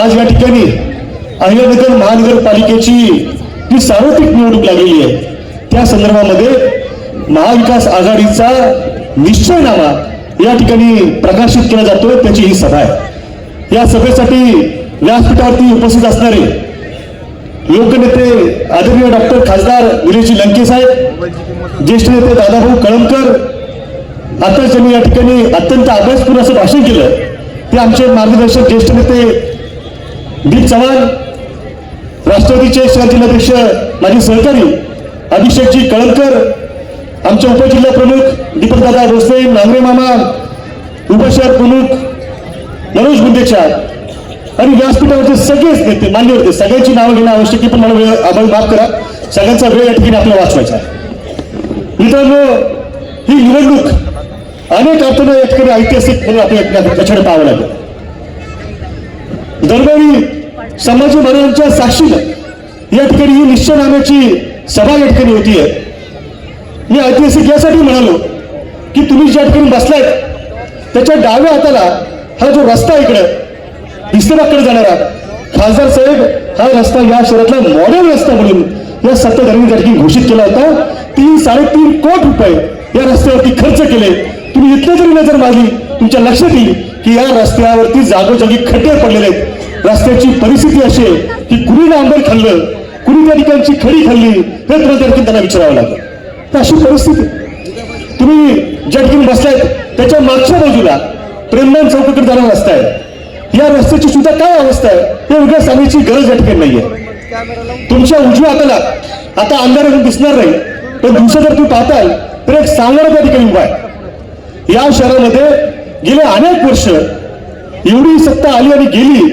आज या ठिकाणी अहिल्यानगर महानगरपालिकेची जी सार्वत्रिक निवडणूक लागलेली आहे त्या संदर्भामध्ये महाविकास आघाडीचा निश्चयनामा या ठिकाणी प्रकाशित केला जातोय त्याची ही सभा आहे. या सभेसाठी व्यासपीठावरती उपस्थित असणारे लोकनेते आदरणीय डॉक्टर खासदार विरेजी लंके साहेब ज्येष्ठ नेते दादाभाऊ कळमकर आता त्यांनी या ठिकाणी अत्यंत अभ्यासपूर्ण असं भाषण केलं ते आमचे मार्गदर्शक ज्येष्ठ नेते दीप चव्हाण राष्ट्रवादीचे शहर जिल्हाध्यक्ष माझे सहकारी अभिषेकजी कळंकर आमचे उपजिल्हा प्रमुख दीपकदादा भोसले नांगरे मामा उपशहर प्रमुख मनोज गुंदेचार आणि व्यासपीठावरचे सगळेच नेते मान्य होते. सगळ्यांची नावं घेणं आवश्यक आहे पण मला वेळ आभार माफ करा. सगळ्यांचा वेळ या ठिकाणी आपल्याला वाचवायचा मित्रांनो ही निवडणूक अनेक अर्थानं या ठिकाणी ऐतिहासिक म्हणून आपल्याला त्याच्याकडे पाहावं लागेल. दरबारी संभाजी महाराजांच्या साक्षीनं या ठिकाणी ही निश्चयनाम्याची सभा या ठिकाणी आहे मी ऐतिहासिक यासाठी म्हणालो की तुम्ही ज्या ठिकाणी बसलायत त्याच्या डाव्या हाताला हा जो रस्ता इकडं विस्ताराकडे जाणारा खासदार साहेब हा रस्ता या शहरातला मॉडेल रस्ता म्हणून या सत्ताधाऱ्यांनी त्या ठिकाणी घोषित केला होता. तीन साडेतीन कोट रुपये या रस्त्यावरती खर्च केले. तुम्ही इथं जरी नजर मारली तुमच्या लक्षात येईल की या रस्त्यावरती जागोजागी खड्डे पडलेले आहेत. रस्त्याची परिस्थिती अशी आहे की कुणी आंबट खाल्लं कुणी त्या ठिकाणची खडी खाल्ली हे तुला त्यांना विचारावं लागेल. तर अशी परिस्थिती तुम्ही ज्या ठिकाणी बसलायत त्याच्या मागच्या बाजूला प्रेमदान चौकाकडे जाणारा रस्ता आहे. या रस्त्याची सुद्धा काय अवस्था आहे हे उद्या सांगण्याची गरज या ठिकाणी नाहीये. तुमच्या उजव्या हाताला आता अंधारातून दिसणार नाही पण दिवसा जर तुम्ही पाहताल तर एक सांगणार त्या ठिकाणी उभा आहे. या शहरामध्ये गेले अनेक वर्ष. एवढी सत्ता आली आणि गेली.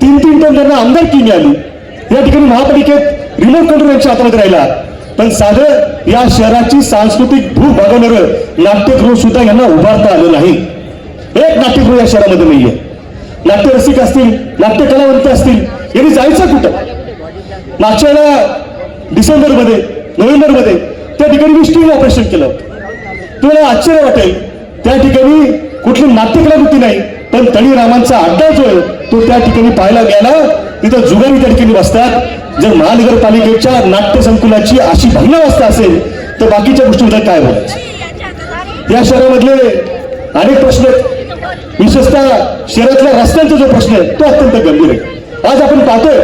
तीन तीन टन त्यांना आमदारकी मिळाली या ठिकाणी महापालिकेत रिमोट कंट्रोल यांच्या हातामध्ये राहिला. पण साधं या शहराची सांस्कृतिक भूक भागवणारं नाट्यगृह सुद्धा यांना उभारता आलं नाही. एक नाट्यगृह या शहरामध्ये नाहीये. नाट्यरसिक असतील नाट्य कलावंत असतील यांनी जायचं कुठं? मागच्या डिसेंबरमध्ये नोव्हेंबरमध्ये त्या ठिकाणी मी स्टील ऑपरेशन केलं तुम्हाला आश्चर्य वाटेल त्या ठिकाणी कुठली नाट्यकलाकृती नाही पण तळीरामांचा अड्डा जो आहे तो त्या ठिकाणी पाहायला गेला तिथं जुगारी त्या ठिकाणी बसतात. जर महानगरपालिकेच्या नाट्य संकुलाची अशी भग्नावस्था असेल तर बाकीच्या गोष्टीबद्दल काय बोलायचं? या शहरामधले अनेक प्रश्न विशेषतः शहरातल्या रस्त्यांचा जो प्रश्न आहे तो अत्यंत गंभीर आहे. आज आपण पाहतोय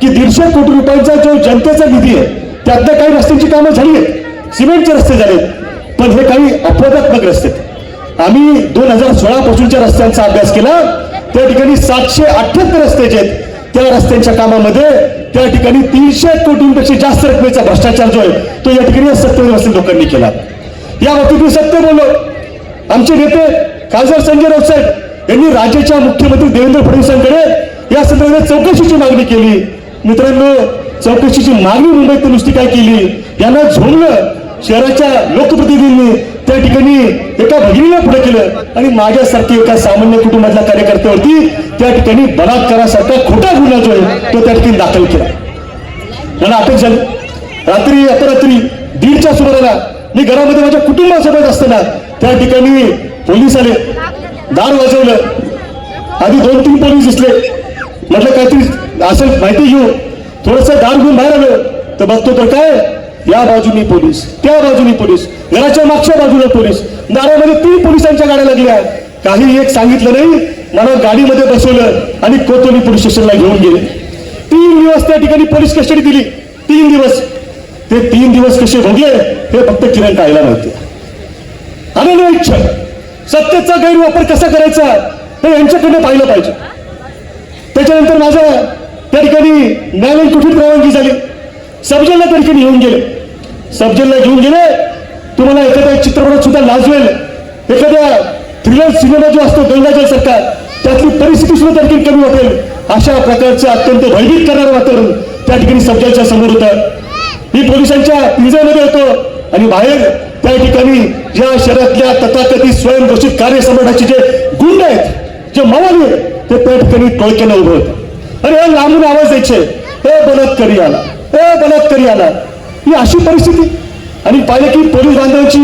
की दीडशे कोटी रुपयांचा जो जनतेचा निधी आहे त्यातल्या काही रस्त्यांची कामं झाली आहेत. सिमेंटचे रस्ते झाले पण हे काही अपवादात्मक रस्ते आहेत. आम्ही दोन हजार सोळा पासूनच्या रस्त्यांचा अभ्यास केला. त्या ठिकाणी सातशे अठ्ठ्याहत्तर रस्ते आहेत त्या रस्त्यांच्या कामामध्ये त्या ठिकाणी तीनशे कोटींपेक्षा जास्त रकमेचा भ्रष्टाचार जो आहे तो या ठिकाणी या सत्तेवर लोकांनी केला. या बाबतीत मी सत्य बोललो. आमचे नेते खासदार संजय राऊत साहेब यांनी राज्याच्या मुख्यमंत्री देवेंद्र फडणवीसांकडे या संदर्भात चौकशीची मागणी केली. मित्रांनो चौकशीची मागणी मुंबईत नुसती काय केली? यांना झोंबलं शहराच्या लोकप्रतिनिधींनी त्या ठिकाणी एका भगिनीला पुढे केलं. आणि माझ्यासारखी एका सामान्य कुटुंबातल्या कार्यकर्त्यावरती त्या ठिकाणी बलात्कारासारखा खोटा गुन्हा जो आहे तो त्या ठिकाणी दाखल केला. मला अटक झाली रात्री अपरात्री दीडच्या सुमाराला मी घरामध्ये माझ्या कुटुंबासोबत असताना त्या ठिकाणी पोलीस आले दार वाजवलं. आधी दोन तीन पोलीस दिसले. म्हटलं काहीतरी असेल माहिती घेऊ. थोडस दार घेऊन बाहेर आलं. तर बघतो तर काय या बाजूनी पोलीस त्या बाजूनी पोलीस घराच्या मागच्या बाजूला पोलीस. दारामध्ये तीन पोलिसांच्या गाड्या लागल्या काही एक सांगितलं नाही मला गाडीमध्ये बसवलं आणि कोतोली पोलीस स्टेशनला घेऊन गेले. तीन दिवस त्या ठिकाणी पोलीस कस्टडी दिली. तीन दिवस. ते तीन दिवस कसे भोगले हे फक्त किरण कायला नव्हते अनन्य इच्छा सत्तेचा गैरवापर कसा करायचा हे यांच्याकडनं पाहिलं पाहिजे. त्याच्यानंतर माझं त्या ठिकाणी न्यायालयीन कुठली परवानगी झाली. सबजेला त्या ठिकाणी येऊन गेले. सबजेलला घेऊन गेले. तुम्हाला एखाद्या चित्रपटात सुद्धा लाजवेल. एखाद्या थ्रिलर सिनेमा जो असतो गंगाजल सरकार त्यातली परिस्थिती सुद्धा त्या ठिकाणी कमी वाटेल. अशा प्रकारचं अत्यंत भयभीत करणारं वातावरण त्या ठिकाणी सबजेलच्या समोर होतं. मी पोलिसांच्या पिंजऱ्यामध्ये होतो आणि बाहेर त्या ठिकाणी या शहरातल्या तथाकथित स्वयंघोषित कार्यसम्राटाचे जे गुंड आहेत जे मवाली आहेत ते त्या ठिकाणी टोळक्यानं उभं होतं. आणि हे लांबून आवाज द्यायचे. हे बलात्कारी आला. हे बलात्कारी आला. ही अशी परिस्थिती. आणि पाहिलं की पोलीस बांधवांची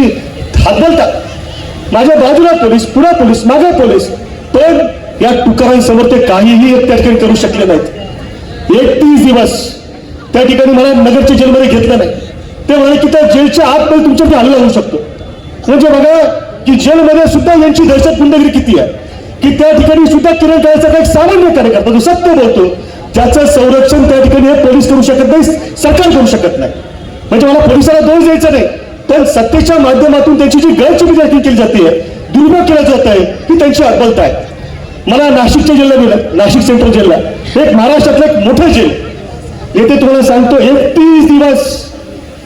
हातबलतात माझ्या बाजूला पोलीस पुढे पोलीस मागे पोलीस पण या तुकारांसमोर ते काहीही त्या ठिकाणी करू शकले नाहीत. एकतीस दिवस त्या ठिकाणी मला नगरच्या जेलमध्ये घेतलं नाही. ते म्हणाले की त्या जेलच्या आतमध्ये तुमच्यावरती हल्ला होऊ शकतो. म्हणजे बघा की जेलमध्ये सुद्धा यांची दहशत गुंडगिरी किती आहे? की त्या ठिकाणी सुद्धा किरण करायचा एक सामान्य कार्यकर्ता जो सत्य बोलतो ज्याचं संरक्षण त्या ठिकाणी हे पोलीस करू शकत नाही सरकार करू शकत नाही. म्हणजे मला पोलिसाला दोष द्यायचा नाही. पण सत्तेच्या माध्यमातून त्यांची जी गैरचुकी देखील केली जाते दुर्भोग केला जात आहे ही त्यांची अब्बलता आहे. मला नाशिकच्या जिल्हा गेलं नाशिक सेंट्रल जिल्हा एक महाराष्ट्रातलं एक मोठं जेल. येथे तुम्हाला सांगतो एकतीस दिवस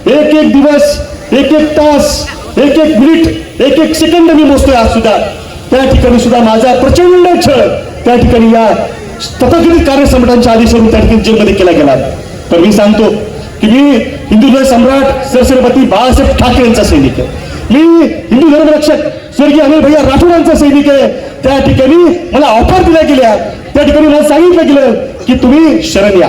एक एक दिवस एक एक तास एक एक मिनिट एक एक सेकंद मी मोजतोय आज सुद्धा. त्या ठिकाणी सुद्धा माझा प्रचंड छळ त्या ठिकाणी या तथाकथित कार्यसम्राटांच्या आदेशावरून त्या ठिकाणी जेलमध्ये केला गेला. तर मी सांगतो की मी हिंदू सम्राट सरस्वती बाळासाहेब ठाकरे यांचा सैनिक आहे. मी हिंदू धर्मरक्षक स्वर्गीय अनिल भैया राठोडांचा सैनिक आहे. त्या ठिकाणी मला ऑफर दिल्या गेल्या. त्या ठिकाणी मला सांगितलं गेलं की तुम्ही शरण या.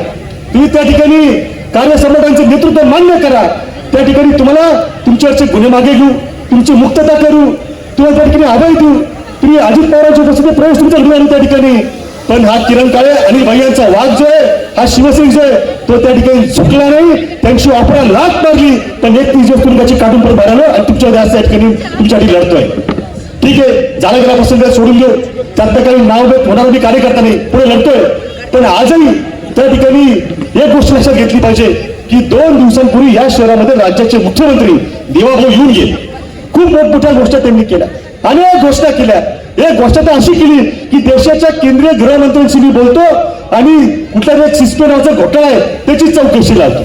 तुम्ही त्या ठिकाणी कार्यसम्राटांचं नेतृत्व मान्य करा. त्या ठिकाणी तुम्हाला तुमच्यावरचे गुन्हे मागे घेऊ तुमची मुक्तता करू तुम्हाला त्या ठिकाणी अभय देऊ. तुम्ही अजित पवारांच्या उपस्थितीत प्रवेश तुमचा घेऊन आणू त्या ठिकाणी. पण हा किरण काळे आणि भैयांचा वाद जो आहे हा शिवसैनिक आहे तो त्या ठिकाणी झुकला नाही. त्यांची ऑफरा लाट मारली. पण एक तीस दिवस तुम्ही त्याची काढून परत बाहेर आलं आणि तुमच्या त्या ठिकाणी तुमच्यासाठी लढतोय. ठीक आहे झाला गेला पसंत सोडून घेऊ त्यातलं काही नाव घेत होणार मी कार्यकर्ता नाही पुढे लढतोय. पण आजही त्या ठिकाणी एक गोष्ट लक्षात घेतली पाहिजे की दोन दिवसांपूर्वी या शहरामध्ये राज्याचे मुख्यमंत्री देवाभाऊ येऊन गेले. खूप मोठमोठ्या गोष्टी त्यांनी केल्या. अनेक घोषणा केल्या. एक गोष्ट तर अशी केली की देशाच्या केंद्रीय गृहमंत्र्यांशी मी बोलतो आणि कुठल्या एक सिस्टम घोटाळा आहे त्याची चौकशी लावतो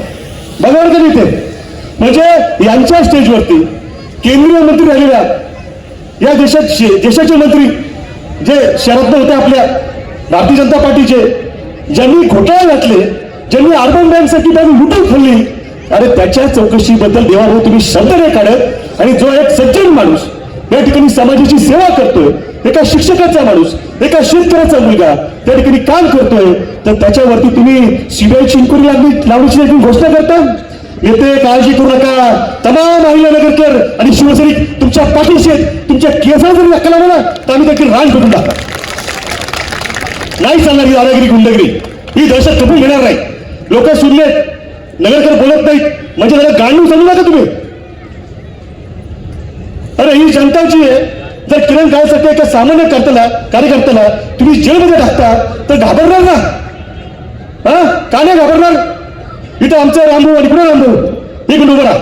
बघा का नाही ते म्हणजे यांच्या स्टेजवरती केंद्रीय मंत्री राहिलेल्या या देशात देशाचे मंत्री जे शरद होते आपल्या भारतीय जनता पार्टीचे ज्यांनी घोटाळे घातले ज्यांनी अर्बन बँकसाठी त्यांनी लुटून खाल्ली अरे त्याच्या चौकशीबद्दल देवाभाऊ तुम्ही शब्द नाही काढत आणि जो एक सज्जन माणूस या ठिकाणी समाजाची सेवा करतोय एका शिक्षकाचा माणूस एका शेतकऱ्याचा मुलगा त्या ठिकाणी काम करतोय तर त्याच्यावरती तुम्ही सीबीआयची इन्क्वायरी लागली लावण्याची घोषणा करता? येते काळजी करू नका. तमाम अहिल्या नगरकर आणि शिवसैनिक तुमच्या पाठीशी आहेत. तुमच्या केसाला जरी नक्का लावला तर आम्ही देखील राज करून टाका. नाही चालणार ही दादागिरी गुंडगिरी. ही दहशत कपून घेणार नाही. लोक सुनलेत नगरकर बोलत नाहीत. म्हणजे त्याला गांडून चालू नका तुम्ही. अरे ही जनताची आहे जर किरण काळासाठी एका सामान्य करताना कार्यकर्त्याला तुम्ही जेलमध्ये टाकता तर घाबरणार ना? हा? का नाही घाबरणार? इथं आमचं रामभाऊ आणि कुठे रामभाऊ. इकडे उभं राहा.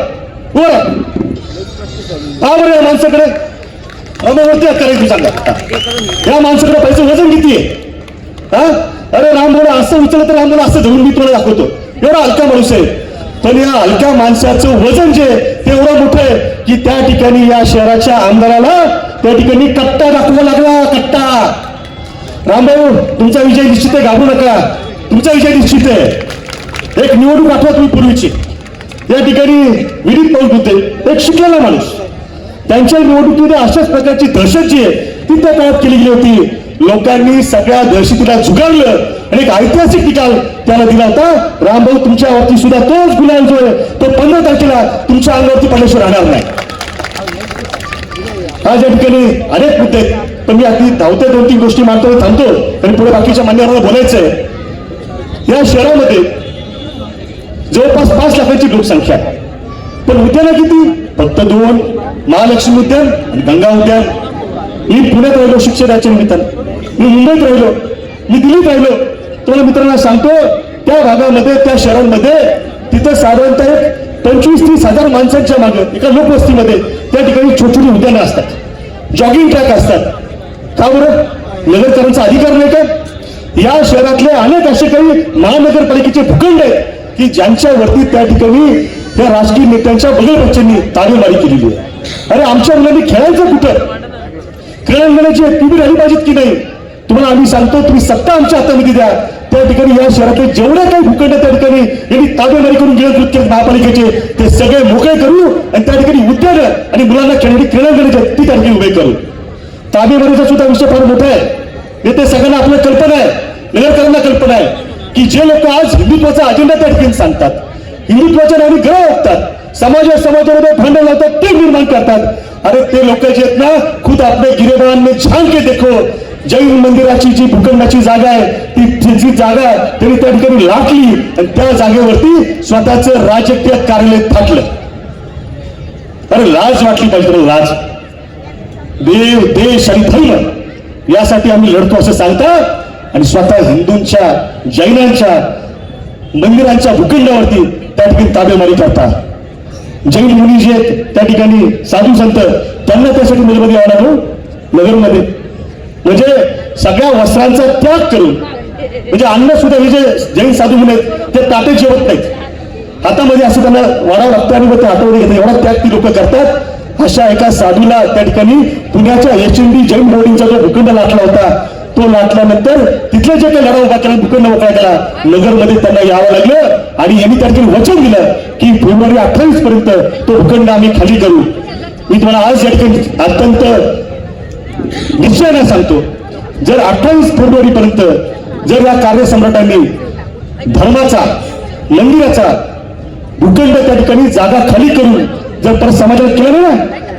उभं राहा. हा बरं या माणसाकडे. अमवरती करायची सांगा. या माणसाकडे पैसे वजन किती आहे? हा? अरे रामभाऊला असं उचललं तर रामभाऊला असं धरून मी तुम्हाला दाखवतो. एवढा हलका माणूस आहे. पण या हलक्या माणसाचं वजन जे आहे, ते एवढं मोठं आहे की त्या ठिकाणी या शहराच्या आमदाराला त्या ठिकाणी कट्टा दाखवा लागला कट्टा. रामभाऊ तुमचा विजय निश्चित आहे घाबरू नका. तुमचा विजय निश्चित आहे. एक निवडणूक आठवा तुम्ही पूर्वीची. या ठिकाणी विनीत पाऊस होते. एक शिकलेला माणूस. त्यांच्या निवडणुकीने अशाच प्रकारची दहशत जी आहे ती त्या काळात केली गेली होती. लोकांनी सगळ्या दहशतीला झुगारलं आणि एक ऐतिहासिक निकाल त्याला दिला होता. रामभाऊ तुमच्यावरती सुद्धा तोच गुन्हा जो आहे. तो पंधरा तारखेला तुमच्या अंगावरती पडल्याशिवाय राहणार नाही. आज या ठिकाणी अनेक मुद्दे. पण मी अगदी धावते दोन तीन गोष्टी मानतो थांबतो आणि पुढे बाकीच्या मान्यवरांना बोलायचं आहे या शहरामध्ये जवळपास पाच लाखांची लोकसंख्या आहे. पण उद्यानं किती? फक्त दोन. महालक्ष्मी उद्यान आणि गंगा उद्यान. मी पुण्यात राहिलो शिक्षणाच्या निमित्तानं. मी मुंबईत राहिलो. मी दिल्लीत राहिलो. तुम्हाला मित्रांना सांगतो त्या भागामध्ये त्या शहरांमध्ये तिथं साधारणतः एक पंचवीस तीस हजार माणसांच्या मागे एका लोकवस्तीमध्ये त्या ठिकाणी छोटी छोटी उद्यानं असतात. जॉगिंग ट्रॅक असतात. का बरं? नगरकरांचा अधिकार नाही का? या शहरातले अनेक असे काही महानगरपालिकेचे भूखंड आहेत की ज्यांच्यावरती त्या ठिकाणी त्या राजकीय नेत्यांच्या बगलपक्षांनी तारेमारी केलेली आहे. अरे आमच्या मुलांनी खेळायचं कुठं? क्रीडांगणाची तुम्ही राहिली पाहिजेत की नाही? तुम्हाला आम्ही सांगतो तुम्ही सत्ता आमच्या हातामध्ये द्या. त्या ठिकाणी या शहरातले जेवढे काही भूखंड त्या ठिकाणी यांनी ताबेदारी करून गेले कृत्य महापालिकेचे ते सगळे मोकळे करू आणि त्या ठिकाणी उद्यान आणि मुलांना खेळणारी क्रीडांगणाचे ती त्या ठिकाणी उभे करू. ताबेदारीचा सुद्धा विषय फार मोठा आहे. येथे सगळ्यांना आपल्याला कल्पना आहे नगरकरांना कल्पना आहे की जे लोक आज हिंदुत्वाचा अजेंडा त्या ठिकाणी सांगतात हिंदुत्वाच्या नावाने ग्रह वागतात समाज समाजामध्ये भांडण लावतात ते निर्माण करतात. अरे ते लोक जे आहेत ना खुद आपले गिरेबान छान के देखो जैन मंदिराची जी भूखंडाची जागा आहे ती जी- जी जागा त्यांनी त्या ठिकाणी लाटली आणि त्या जागेवरती स्वतःचं राजकीय कार्यालय थाटलं. अरे लाज वाटली पाहिजे लाज. देव देश आणि धर्म यासाठी आम्ही लढतो असं सांगतात आणि स्वतः हिंदूंच्या जैनांच्या मंदिरांच्या भूखंडावरती त्या ठिकाणी ताबेमारी करतात जैन मुनी जे आहेत त्या ठिकाणी साधू संत त्यांना त्यासाठी हो. नगरमध्ये यावं लागलो नगरमध्ये म्हणजे सगळ्या वस्त्रांचा त्याग करून म्हणजे अन्न सुद्धा हे जे जैन साधू मुनी ते ताटे जेवत नाहीत. हातामध्ये असं त्यांना वाढावं लागतं आणि मग ते हातामध्ये घेतात. एवढा त्याग ती लोक करतात. अशा एका साधूला त्या ठिकाणी पुण्याच्या एच एन डी जैन बोर्डिंगचा जो भूखंड लाटला होता तो लाटल्यानंतर तिथले जे काही लढा उभा केला भूखंड उभा केला नगरमध्ये त्यांना यावं लागलं आणि यांनी त्या ठिकाणी वचन दिलं की फेब्रुवारी अठ्ठावीस पर्यंत तो भूखंड आम्ही खाली करू. मी तुम्हाला आज या ठिकाणी अत्यंत निश्चयाने सांगतो जर अठ्ठावीस फेब्रुवारी पर्यंत जर या कार्यसम्राटांनी धर्माचा मंदिराचा भूखंड त्या ठिकाणी जागा खाली करून जर परत समाजाला केलं ना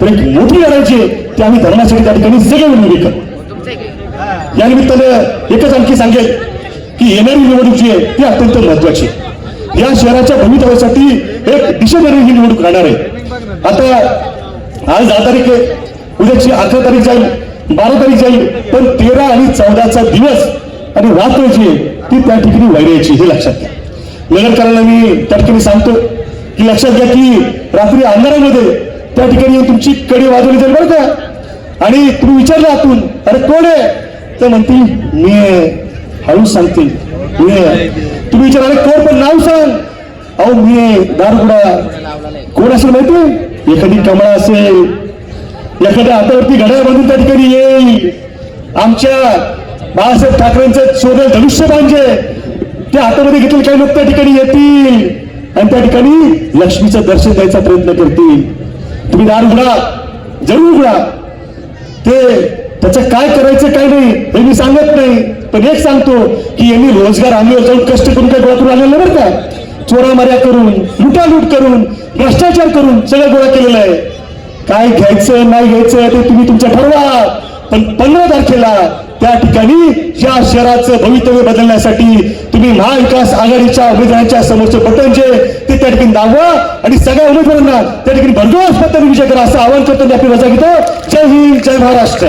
तर एक मोठी लढायची आहे, आम्ही धर्मासाठी त्या ठिकाणी सगळे उभी करू या निमित्तानं एकच आणखी सांगेल की येणारी निवडणूक जी आहे ती अत्यंत महत्वाची या शहराच्या भवितव्यासाठी एक दिशा देणारी ही निवडणूक राहणार आहे. आता आज दहा तारीख आहे उद्याची अकरा तारीख जाईल. बारा तारीख जाईल. पण तेरा आणि चौदाचा दिवस आणि रात्र जी आहे ती त्या ठिकाणी वैरायची हे लक्षात घ्या. नगरकरांना मी त्या ठिकाणी सांगतो की लक्षात घ्या की रात्री अंधारामध्ये त्या ठिकाणी तुमची कडी वाजवली जाईल बरं का? आणि तुम्ही विचारलं आतून अरे कोण आहे? तर म्हणतील मी आहे. हळूच सांगते मी तुम्ही विचार अरे कोण? पण नाव सांग. अहो मी दारुगुडा कोण असेल माहिती? एखादी कमळा असेल एखाद्या हातावरती घड्याळ बांधून त्या ठिकाणी ये आमच्या बाळासाहेब ठाकरेंचं शोधेल धनुष्य पाहिजे त्या हातामध्ये घेतील काही लोक त्या ठिकाणी येतील. आणि त्या ठिकाणी लक्ष्मीचं दर्शन द्यायचा प्रयत्न करतील. तुम्ही दार उघडा जरूर उघडा. ते त्याचं काय करायचं काय नाही हे मी सांगत नाही. पण एक सांगतो की यांनी रोजगार आम्ही जाऊन कष्ट करून काय गोळा करून आलेलं बरं का? चोरामाऱ्या करून लुटालूट करून भ्रष्टाचार करून सगळं गोळा केलेलं आहे. काय घ्यायचं नाही घ्यायचं ते तुम्ही तुमच्या ठरवा. पण पंधरा तारखेला त्या ठिकाणी या शहराचं भवितव्य बदलण्यासाठी तुम्ही महाविकास आघाडीच्या उमेदवारांच्या समोरचे बटन जे ते त्या ठिकाणी दाबवा आणि सगळ्या उमेदवारांना त्या ठिकाणी भरघोस पत्ताने विजय करा असं आवाहन करतो मी आपली मजा घेतो. जय हिंद जय महाराष्ट्र.